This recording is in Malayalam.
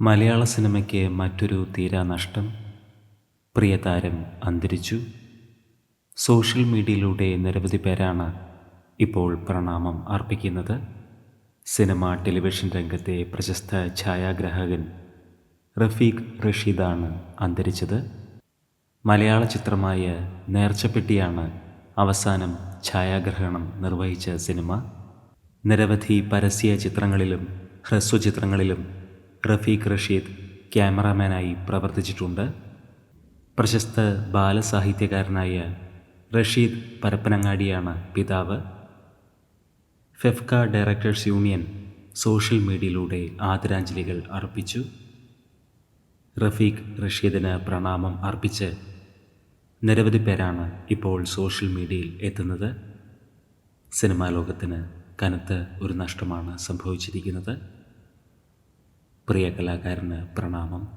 മലയാള സിനിമയ്ക്ക് മറ്റൊരു തീരാനഷ്ടം പ്രിയതാരം അന്തരിച്ചു. സോഷ്യൽ മീഡിയയിലൂടെ നിരവധി പേരാണ് ഇപ്പോൾ പ്രണാമം അർപ്പിക്കുന്നത്. സിനിമ ടെലിവിഷൻ രംഗത്തെ പ്രശസ്ത ഛായാഗ്രാഹകൻ റഫീഖ് റഷീദാണ് അന്തരിച്ചത്. മലയാള ചിത്രമായ നേർച്ചപ്പെട്ടിയാണ് അവസാനം ഛായാഗ്രഹണം നിർവഹിച്ച സിനിമ. നിരവധി പരസ്യ ചിത്രങ്ങളിലും ഹ്രസ്വചിത്രങ്ങളിലും റഫീഖ് റഷീദ് ക്യാമറാമാനായി പ്രവർത്തിച്ചിട്ടുണ്ട്. പ്രശസ്ത ബാലസാഹിത്യകാരനായ റഷീദ് പരപ്പനങ്ങാടിയാണ് പിതാവ്. ഫെഫ്ക ഡയറക്ടേഴ്സ് യൂണിയൻ സോഷ്യൽ മീഡിയയിലൂടെ ആദരാഞ്ജലികൾ അർപ്പിച്ചു. റഫീഖ് റഷീദിന് പ്രണാമം അർപ്പിച്ച് നിരവധി പേരാണ് ഇപ്പോൾ സോഷ്യൽ മീഡിയയിൽ എത്തുന്നത്. സിനിമാ ലോകത്തിന് കനത്ത ഒരു നഷ്ടമാണ് സംഭവിച്ചിരിക്കുന്നത്. പ്രിയ കലാകാരന് പ്രണാമം.